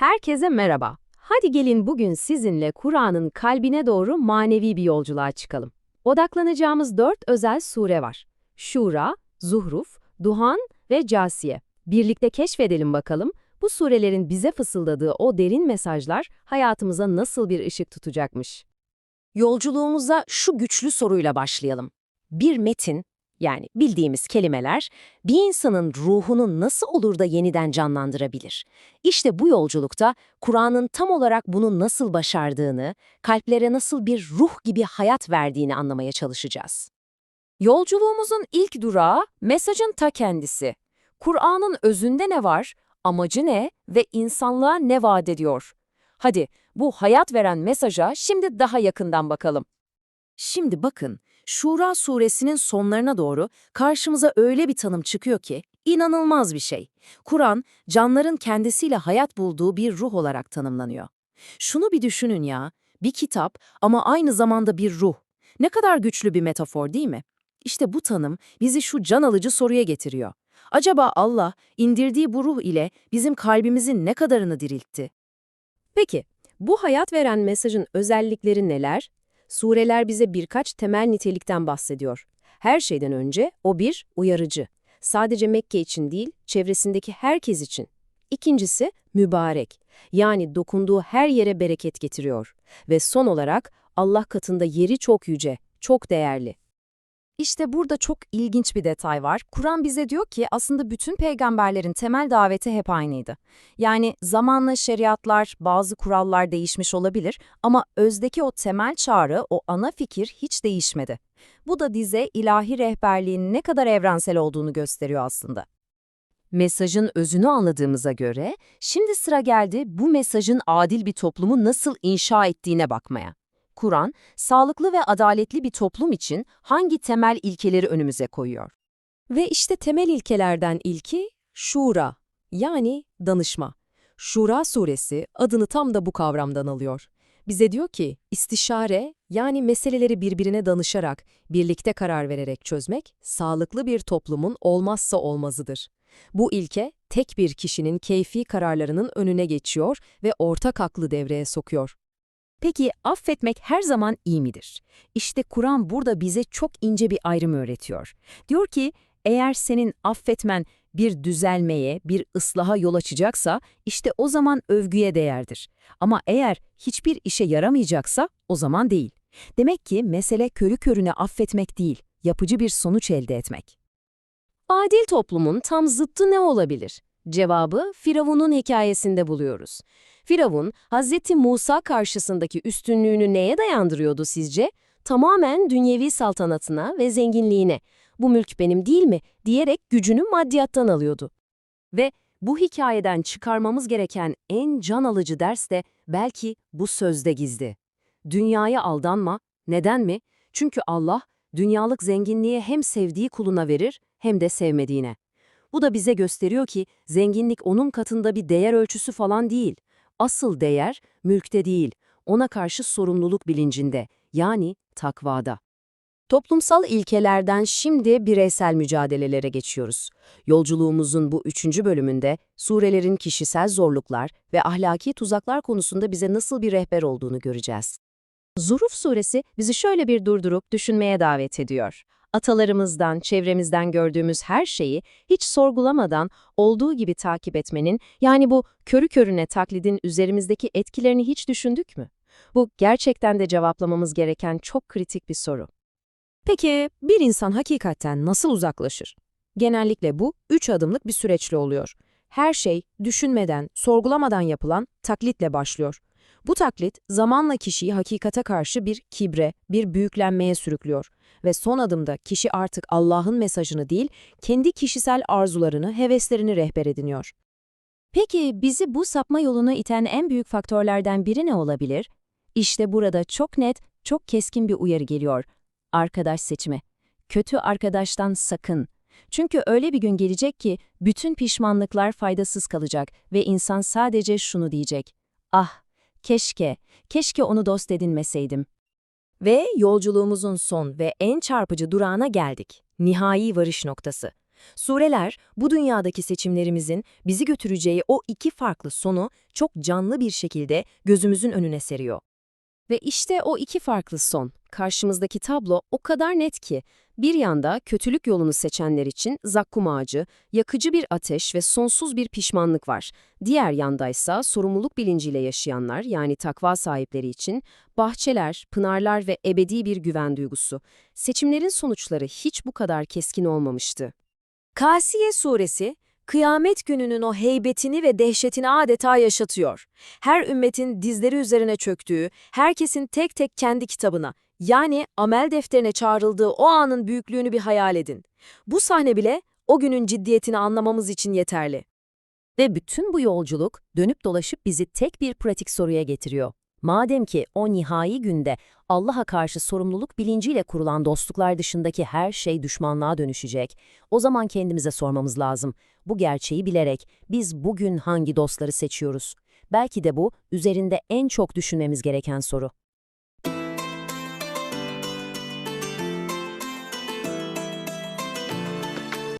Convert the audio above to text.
Herkese merhaba. Hadi gelin bugün sizinle Kur'an'ın kalbine doğru manevi bir yolculuğa çıkalım. Odaklanacağımız dört özel sure var. Şura, Zuhruf, Duhan ve Casiye. Birlikte keşfedelim bakalım bu surelerin bize fısıldadığı o derin mesajlar hayatımıza nasıl bir ışık tutacakmış. Yolculuğumuza şu güçlü soruyla başlayalım. Bir metin, yani bildiğimiz kelimeler, bir insanın ruhunu nasıl olur da yeniden canlandırabilir? İşte bu yolculukta Kur'an'ın tam olarak bunu nasıl başardığını, kalplere nasıl bir ruh gibi hayat verdiğini anlamaya çalışacağız. Yolculuğumuzun ilk durağı mesajın ta kendisi. Kur'an'ın özünde ne var, amacı ne ve insanlığa ne vaat ediyor? Hadi bu hayat veren mesaja şimdi daha yakından bakalım. Şimdi bakın, Şura suresinin sonlarına doğru karşımıza öyle bir tanım çıkıyor ki, inanılmaz bir şey. Kur'an, canların kendisiyle hayat bulduğu bir ruh olarak tanımlanıyor. Şunu bir düşünün ya, bir kitap ama aynı zamanda bir ruh. Ne kadar güçlü bir metafor değil mi? İşte bu tanım bizi şu can alıcı soruya getiriyor. Acaba Allah indirdiği bu ruh ile bizim kalbimizin ne kadarını diriltti? Peki, bu hayat veren mesajın özellikleri neler? Sureler bize birkaç temel nitelikten bahsediyor. Her şeyden önce o bir uyarıcı. Sadece Mekke için değil, çevresindeki herkes için. İkincisi mübarek. Yani dokunduğu her yere bereket getiriyor. Ve son olarak Allah katında yeri çok yüce, çok değerli. İşte burada çok ilginç bir detay var. Kur'an bize diyor ki aslında bütün peygamberlerin temel daveti hep aynıydı. Yani zamanla şeriatlar, bazı kurallar değişmiş olabilir ama özdeki o temel çağrı, o ana fikir hiç değişmedi. Bu da dize ilahi rehberliğin ne kadar evrensel olduğunu gösteriyor aslında. Mesajın özünü anladığımıza göre, şimdi sıra geldi bu mesajın adil bir toplumu nasıl inşa ettiğine bakmaya. Kur'an, sağlıklı ve adaletli bir toplum için hangi temel ilkeleri önümüze koyuyor? Ve işte temel ilkelerden ilki şura, yani danışma. Şura suresi adını tam da bu kavramdan alıyor. Bize diyor ki, istişare, yani meseleleri birbirine danışarak, birlikte karar vererek çözmek, sağlıklı bir toplumun olmazsa olmazıdır. Bu ilke, tek bir kişinin keyfi kararlarının önüne geçiyor ve ortak aklı devreye sokuyor. Peki affetmek her zaman iyi midir? İşte Kur'an burada bize çok ince bir ayrım öğretiyor. Diyor ki, eğer senin affetmen bir düzelmeye, bir ıslaha yol açacaksa, işte o zaman övgüye değerdir. Ama eğer hiçbir işe yaramayacaksa, o zaman değil. Demek ki mesele körü körüne affetmek değil, yapıcı bir sonuç elde etmek. Adil toplumun tam zıttı ne olabilir? Cevabı Firavun'un hikayesinde buluyoruz. Firavun, Hz. Musa karşısındaki üstünlüğünü neye dayandırıyordu sizce? Tamamen dünyevi saltanatına ve zenginliğine. Bu mülk benim değil mi? diyerek gücünü maddiyattan alıyordu. Ve bu hikayeden çıkarmamız gereken en can alıcı ders de belki bu sözde gizli. Dünyaya aldanma. Neden mi? Çünkü Allah, dünyalık zenginliği hem sevdiği kuluna verir hem de sevmediğine. Bu da bize gösteriyor ki zenginlik onun katında bir değer ölçüsü falan değil. Asıl değer mülkte değil, ona karşı sorumluluk bilincinde, yani takvada. Toplumsal ilkelerden şimdi bireysel mücadelelere geçiyoruz. Yolculuğumuzun bu üçüncü bölümünde surelerin kişisel zorluklar ve ahlaki tuzaklar konusunda bize nasıl bir rehber olduğunu göreceğiz. Zuruf suresi bizi şöyle bir durdurup düşünmeye davet ediyor atalarımızdan, çevremizden gördüğümüz her şeyi hiç sorgulamadan olduğu gibi takip etmenin, yani bu körü körüne taklidin üzerimizdeki etkilerini hiç düşündük mü? Bu gerçekten de cevaplamamız gereken çok kritik bir soru. Peki bir insan hakikaten nasıl uzaklaşır? Genellikle bu üç adımlık bir süreçle oluyor. Her şey düşünmeden, sorgulamadan yapılan taklitle başlıyor. Bu taklit zamanla kişiyi hakikate karşı bir kibre, bir büyüklenmeye sürüklüyor ve son adımda kişi artık Allah'ın mesajını değil, kendi kişisel arzularını, heveslerini rehber ediniyor. Peki bizi bu sapma yoluna iten en büyük faktörlerden biri ne olabilir? İşte burada çok net, çok keskin bir uyarı geliyor. Arkadaş seçimi. Kötü arkadaştan sakın. Çünkü öyle bir gün gelecek ki bütün pişmanlıklar faydasız kalacak ve insan sadece şunu diyecek. Ah, keşke, keşke onu dost edinmeseydim. Ve yolculuğumuzun son ve en çarpıcı durağına geldik. Nihai varış noktası. Sureler, bu dünyadaki seçimlerimizin bizi götüreceği o iki farklı sonu çok canlı bir şekilde gözümüzün önüne seriyor. Ve işte o iki farklı son. Karşımızdaki tablo o kadar net ki, bir yanda kötülük yolunu seçenler için zakkum ağacı, yakıcı bir ateş ve sonsuz bir pişmanlık var. Diğer yandaysa sorumluluk bilinciyle yaşayanlar yani takva sahipleri için bahçeler, pınarlar ve ebedi bir güven duygusu. Seçimlerin sonuçları hiç bu kadar keskin olmamıştı. Kasiye suresi, kıyamet gününün o heybetini ve dehşetini adeta yaşatıyor. Her ümmetin dizleri üzerine çöktüğü, herkesin tek tek kendi kitabına, yani amel defterine çağrıldığı o anın büyüklüğünü bir hayal edin. Bu sahne bile o günün ciddiyetini anlamamız için yeterli. Ve bütün bu yolculuk dönüp dolaşıp bizi tek bir pratik soruya getiriyor. Madem ki o nihai günde Allah'a karşı sorumluluk bilinciyle kurulan dostluklar dışındaki her şey düşmanlığa dönüşecek, o zaman kendimize sormamız lazım. Bu gerçeği bilerek biz bugün hangi dostları seçiyoruz? Belki de bu üzerinde en çok düşünmemiz gereken soru.